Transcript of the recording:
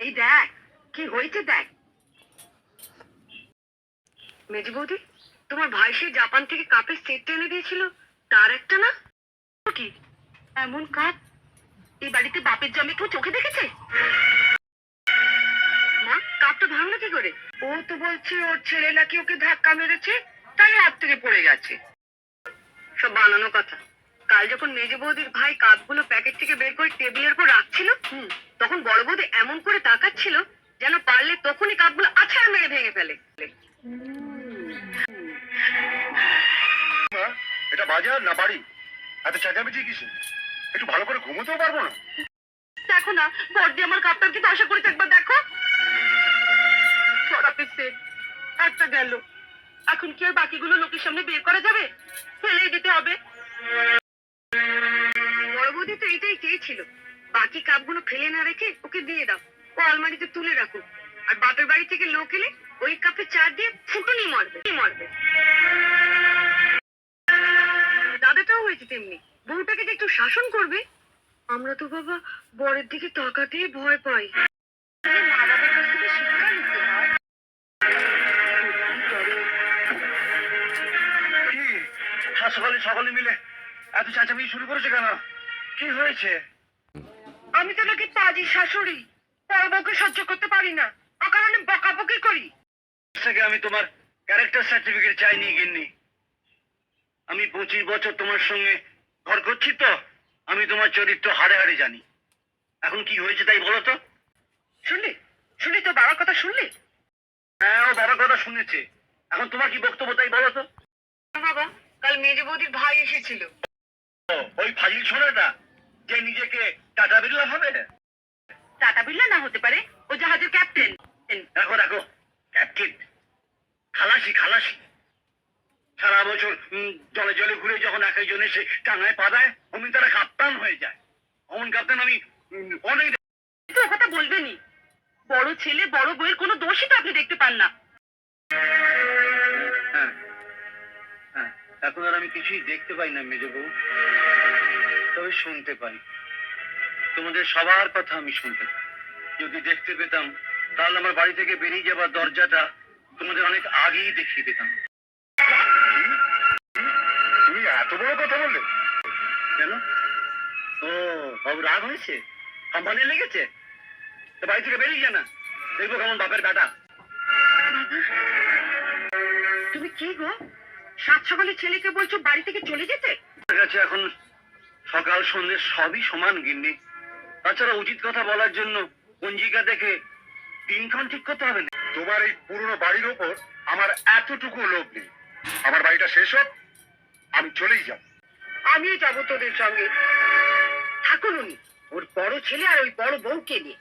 এই দেখ, কি হয়েছে দেখ। মেজি বৌদি, তোমার ভাই সে জাপান থেকে কাপের সেট এনে দিয়েছিল, তার একটা না? কি? এমন কাপ এই বাড়িতে বাপের জমি কেউ চোখে দেখেছে? মা, কাপটা ভাঙলো কি করে? ও তো বলছে, ওর ছেলে নাকি ওকে ধাক্কা মেরেছে, তাই হাত থেকে পড়ে গেছে। সব বানানো কথা। কাল যখন মেজে বৌদির ভাই কাপগুলো প্যাকেট থেকে বের করে টেবিলের উপর রাখছিল তখন বড় বৌদি এমন করে তাকাচ্ছিল যেন পারলে তখনই কাপগুলো আছাড় মেরে ভেঙে ফেলে। এটা বাজার না বাড়ি? এত চেঁচামেচি কিসে একটু ভালো করে ঘুমোতেও পারব না? দেখো না বর্দি আমার কাপটার কি আশা করেছে একবার দেখো। একটা গেল। এখন কি আর বাকিগুলো লোকের সামনে বের করা যাবে? ফেলেই দিতে হবে। বড় বৌদি তো এটাই চেয়েছিল। বাকি কাপগুলো ফেলে না রেখে ওকে দিয়ে দাও। ও আলমারিতে তুলে রাখুক। আর বাপের বাড়ি থেকে লোক এলে ওই কাপে চা দিয়ে ফুটুনি মারবে। মারবে? দাদাটাও হয়েছে তেমনি। বউটাকে যে একটু শাসন করবে, আমরা তো বাবা বরের দিকে তাকাতেই ভয় পাই। সকালে মিলে এত চেঁচামেচি শুরু করেছে কেন? কি হয়েছে? আমি তো নাকি পাজি শাশুড়ি। বউকে সহ্য করতে পারি না। অকারণে বকাবকি করি? থেকে আমি তোমার ক্যারেক্টার সার্টিফিকেট চাইনি গিন্নি। আমি পঁচিশ বছর তোমার সঙ্গে ঘর করছি তো আমি তোমার চরিত্র হাড়ে হাড়ে জানি। এখন কি হয়েছে তাই বলো তো? শুনলি? শুনলি তো বাবার কথা শুনলি? হ্যাঁ ও বাবার কথা শুনেছে। এখন তোমার কি বক্তব্য তাই বলো তো? বাবা কাল মেজে বৌদির ভাই এসেছিল। ও, ওই ফাজিল ছোড়াটা যে নিজেকে টাটা বিড়লা ভাবে টাটা বিল্লা না হতে পারে। ও জাহাজের ক্যাপ্টেন। দেখো দেখো ক্যাপ্টেন খালাসি খালাসি। সারা বছর জলে জলে ঘুরে যখন এক একজন এসে টাঙায় পা দেয় অমনি তারা কাপ্তান হয়ে যায়। অমন কাপ্তান আমি অনেক তো কথা বলবেনি বড় ছেলে বড় বউয়ের কোনো দোষই তো আপনি দেখতে পান না। হ্যাঁ হ্যাঁ। এখন আর আমি কিছুই দেখতে পাই না মেজ বউ। তবে শুনতে পাই। তোমাদের সবার কথা আমি শুনতে পাই। যদি দেখতে পেতাম তাহলে আমার বাড়ি থেকে বেরিয়ে যাবার দরজাটা তোমাদের অনেক আগেই দেখিয়ে পেতাম তুমি এত বড় কথা বললে? কেন? ও বাবু রাগ হয়েছে? কোম্পানি লেগেছে? তো বাড়ি থেকে বেরিয়ে যা না। দেখব কেমন বাপের বেটা তুমি কি গো? সাত সকালে ছেলেকে বলছো বাড়ি থেকে চলে যেতে? এখন সকাল সন্ধ্যে সবই সমান গিন্নি। তাছাড়া উচিত কথা বলার জন্য পঞ্জিকা দেখে দিনক্ষণ ঠিক করতে হবে না। তোমার এই পুরনো বাড়ির ওপর আমার এতটুকু লোভ নেই। আমার বাড়িটা শেষ হোক আমি চলেই যাব। আমিও যাব তোদের সঙ্গে। থাকুন উনি ওর বড় ছেলে আর ওই বড় বউকে নিয়ে।